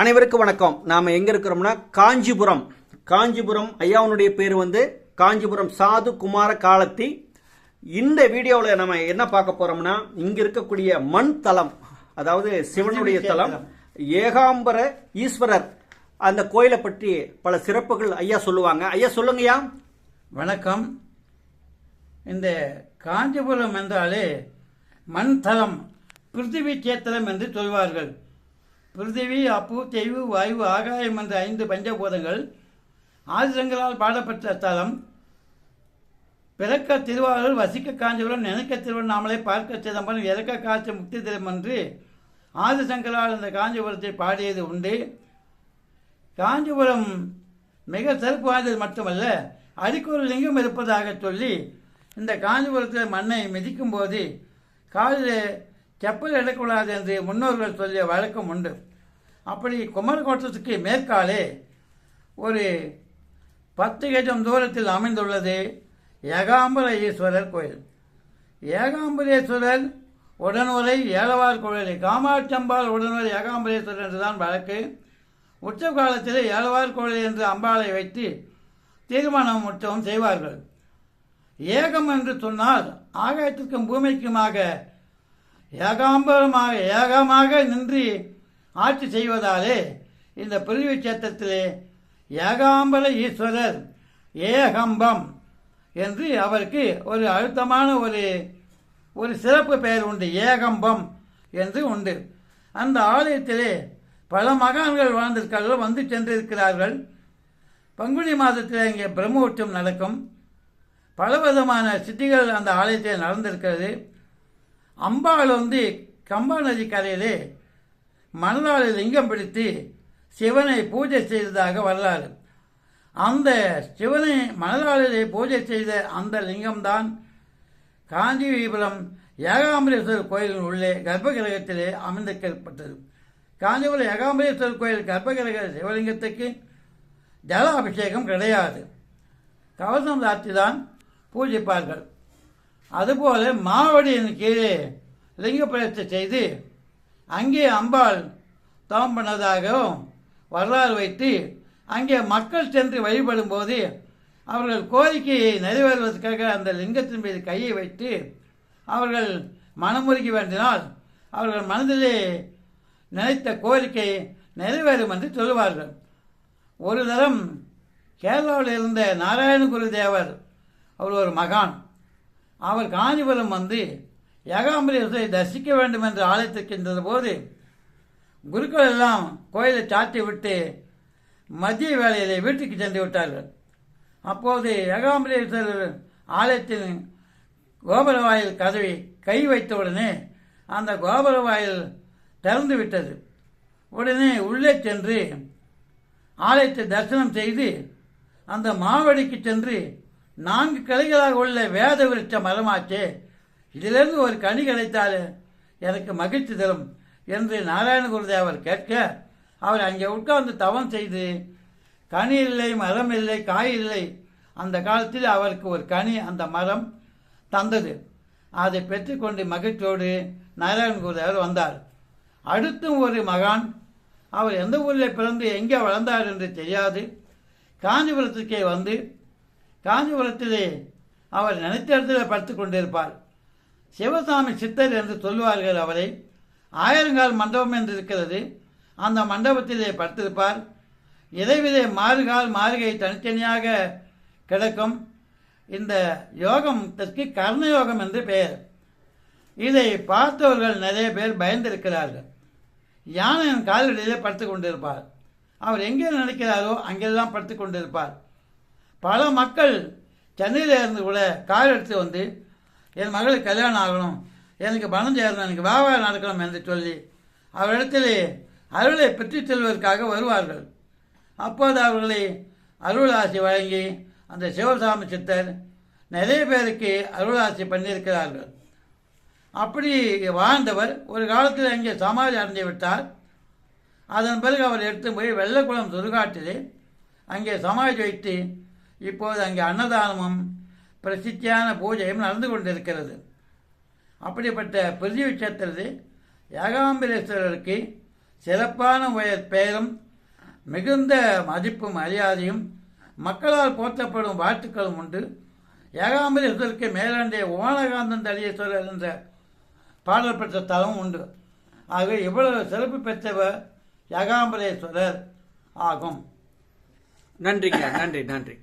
அனைவருக்கும் வணக்கம். நாம எங்க இருக்கிறோம்னா காஞ்சிபுரம். காஞ்சிபுரம் ஐயாவுடைய பேர் வந்து காஞ்சிபுரம் சாது குமார காலத்தி. இந்த வீடியோவில் நம்ம என்ன பார்க்க போறோம்னா இங்க இருக்கக்கூடிய மண் தலம் அதாவது சிவனுடைய தலம் ஏகாம்பர ஈஸ்வரர். அந்த கோயிலை பற்றி பல சிறப்புகள் ஐயா சொல்லுவாங்க. ஐயா சொல்லுங்கய்யா. வணக்கம். இந்த காஞ்சிபுரம் என்றாலே மண் தலம் பிருத்திவி சேத்திரம் என்று சொல்வார்கள். பிருத்திவி அப்பு தெய்வு வாயு ஆகாயம் என்ற ஐந்து பஞ்சபூதங்கள் ஆதிசங்கரால் பாடப்பட்ட தலம். பிறக்க திருவாரூர் வசிக்க காஞ்சிபுரம் நினைக்க திருவண்ணாமலை பார்க்க சிதம்பரம் இறக்க காட்சி முக்தி தினம் என்று ஆதிசங்கரால் இந்த காஞ்சிபுரத்தை பாடியது உண்டு. காஞ்சிபுரம் மிக சிறப்பு வாய்ந்தது மட்டுமல்ல அடிக்கு லிங்கம் இருப்பதாக சொல்லி இந்த காஞ்சிபுரத்தில் மண்ணை மிதிக்கும் போது காலில் செப்பல் எடுக்கக்கூடாது என்று முன்னோர்கள் சொல்லிய வழக்கம் உண்டு. அப்படி குமரகோட்டத்துக்கு மேற்காலே ஒரு பத்து கஜம் தூரத்தில் அமைந்துள்ளது ஏகாம்பர ஈஸ்வரர் கோயில். ஏகாம்பரேஸ்வரர் உடனுரை ஏழவார் கோயில் காமாட்சம்பாள் உடனுரை ஏகாம்பரேஸ்வரர் என்றுதான் வழக்கு. உற்சவ காலத்தில் ஏழவார் கோயில் என்று அம்பாளை வைத்து தீர்மானம் உற்சவம் செய்வார்கள். ஏகம் என்று சொன்னால் ஆகாயத்திற்கும் பூமிக்குமாக ஏகாம்பரமாக ஏகமாக நின்று ஆட்சி செய்வதாலே இந்த பிரிவு சேத்திரத்திலே ஏகாம்பர ஈஸ்வரர் ஏகம்பம் என்று அவருக்கு ஒரு அழுத்தமான ஒரு ஒரு சிறப்பு பெயர் உண்டு ஏகம்பம் என்று உண்டு. அந்த ஆலயத்திலே பல மகான்கள் வாழ்ந்திருக்கிறார்கள் வந்து சென்றிருக்கிறார்கள். பங்குனி மாதத்தில் இங்கே பிரம்மோற்றம் நடக்கும். பலவிதமான சித்திகள் அந்த ஆலயத்தில் நடந்திருக்கிறது. அம்பாள் வந்து கம்பா நதி கரையிலே மணலால் லிங்கம் பிடித்து சிவனை பூஜை செய்ததாக வரலாறு. அந்த சிவனை மணலாளிலே பூஜை செய்த அந்த லிங்கம்தான் காஞ்சிபுரம் ஏகாம்பரேஸ்வரர் கோயிலின் உள்ளே கர்ப்பகிரகத்திலே அமைந்திருக்கப்பட்டது. காஞ்சிபுரம் ஏகாம்பரேஸ்வரர் கோயில் கர்ப்பகிரக சிவலிங்கத்துக்கு ஜல அபிஷேகம் கிடையாது. கவசம் ராத்திரி தான் பூஜிப்பார்கள். அதுபோல மாவடியின் கீழே லிங்க செய்து அங்கே அம்பாள் தவம் பண்ணதாகவும் வரலாறு வைத்து அங்கே மக்கள் சென்று வழிபடும் போது அவர்கள் கோரிக்கையை நிறைவேறுவதற்காக அந்த லிங்கத்தின் மீது கையை வைத்து அவர்கள் மனமுருகி வேண்டினால் அவர்கள் மனதிலே நினைத்த கோரிக்கை நிறைவேறும் என்று சொல்லுவார்கள். ஒரு தரம் கேரளாவில் இருந்த நாராயணகுரு தேவர் அவர் ஒரு மகான். அவர் காஞ்சிபுரம் வந்து ஏகாம்பரேஸ்வரை தரிசிக்க வேண்டும் என்று ஆலயத்திற்கின்றது போது குருக்கள் எல்லாம் கோயிலை சாத்தி விட்டு மதிய வேளையிலே வீட்டுக்கு சென்று விட்டார்கள். அப்போது ஏகாம்பரேஸ்வரர் ஆலயத்தின் கோபுர வாயில் கதவை கை வைத்தவுடனே அந்த கோபுர வாயில் திறந்து விட்டது. உடனே உள்ளே சென்று ஆலயத்தை தரிசனம் செய்து அந்த மாவடிக்கு சென்று நான்கு கிளைகளாக உள்ள வேத விருட்ச மரமாச்சே. இதிலிருந்து ஒரு கனி கிடைத்தாலே எனக்கு மகிழ்ச்சி தரும் என்று நாராயண குருதேவர் கேட்க அவர் அங்கே உட்கார்ந்து தவம் செய்து கனி இல்லை மரம் இல்லை காய் இல்லை. அந்த காலத்தில் அவருக்கு ஒரு கனி அந்த மரம் தந்தது. அதை பெற்றுக்கொண்டு மகிழ்ச்சியோடு நாராயண குருதேவர் வந்தார். அடுத்தும் ஒரு மகான் அவர் எந்த ஊரில் பிறந்து எங்கே வளர்ந்தார் என்று தெரியாது காஞ்சிபுரத்துக்கே வந்து காஞ்சிபுரத்திலே அவர் நினைத்த இடத்துல படுத்து கொண்டிருப்பார். சிவசாமி சித்தர் என்று சொல்லுவார்கள் அவரை. ஆயிரங்கால் மண்டபம் என்று இருக்கிறது அந்த மண்டபத்திலே படுத்திருப்பார். இதைவிதே மாறுகால் மாறுகை தனித்தனியாக கிடக்கும். இந்த யோகத்திற்கு கர்ணயோகம் என்று பெயர். இதை பார்த்தவர்கள் நிறைய பேர் பயந்திருக்கிறார்கள். யானையின் காலடியிலே படுத்து கொண்டிருப்பார். அவர் எங்கே நினைக்கிறாரோ அங்கெல்லாம் படுத்து கொண்டிருப்பார். பல மக்கள் சென்னையில் இருந்து கூட கார் எடுத்து வந்து என் மகளுக்கு கல்யாணம் ஆகணும். எனக்கு பணம் சேரணும். எனக்கு வியாபாரம் நடக்கணும் என்று சொல்லி அவரிடத்திலே அருளை பெற்றுச் செல்வதற்காக வருவார்கள். அப்போது அவர்களை அருளாசி வழங்கி அந்த சிவசாமி சித்தர் நிறைய பேருக்கு அருளாசி பண்ணியிருக்கிறார்கள். அப்படி வாழ்ந்தவர் ஒரு காலத்தில் அங்கே சமாதி அடைந்து விட்டார். அதன் பிறகு அவர் எடுத்து போய் வெள்ளக்குளம் சுடுகாட்டிலே அங்கே சமாதி வைத்து இப்போது அங்கே அன்னதானமும் பிரசித்தியான பூஜையும் நடந்து கொண்டிருக்கிறது. அப்படிப்பட்ட பிரிதிவி கஷேத்திரத்தில் ஏகாம்பரேஸ்வரருக்கு சிறப்பான உயர் பெயரும் மிகுந்த மதிப்பும் மரியாதையும் மக்களால் போற்றப்படும் வாழ்த்துக்களும் உண்டு. ஏகாம்பரேஸ்வருக்கு மேலாண்டிய ஓனகாந்தன் தலியேஸ்வரர் என்ற பாடல் பெற்ற தலம் உண்டு. ஆகவே இவ்வளவு சிறப்பு பெற்றவர் ஏகாம்பரேஸ்வரர் ஆகும். நன்றிங்க நன்றி நன்றி.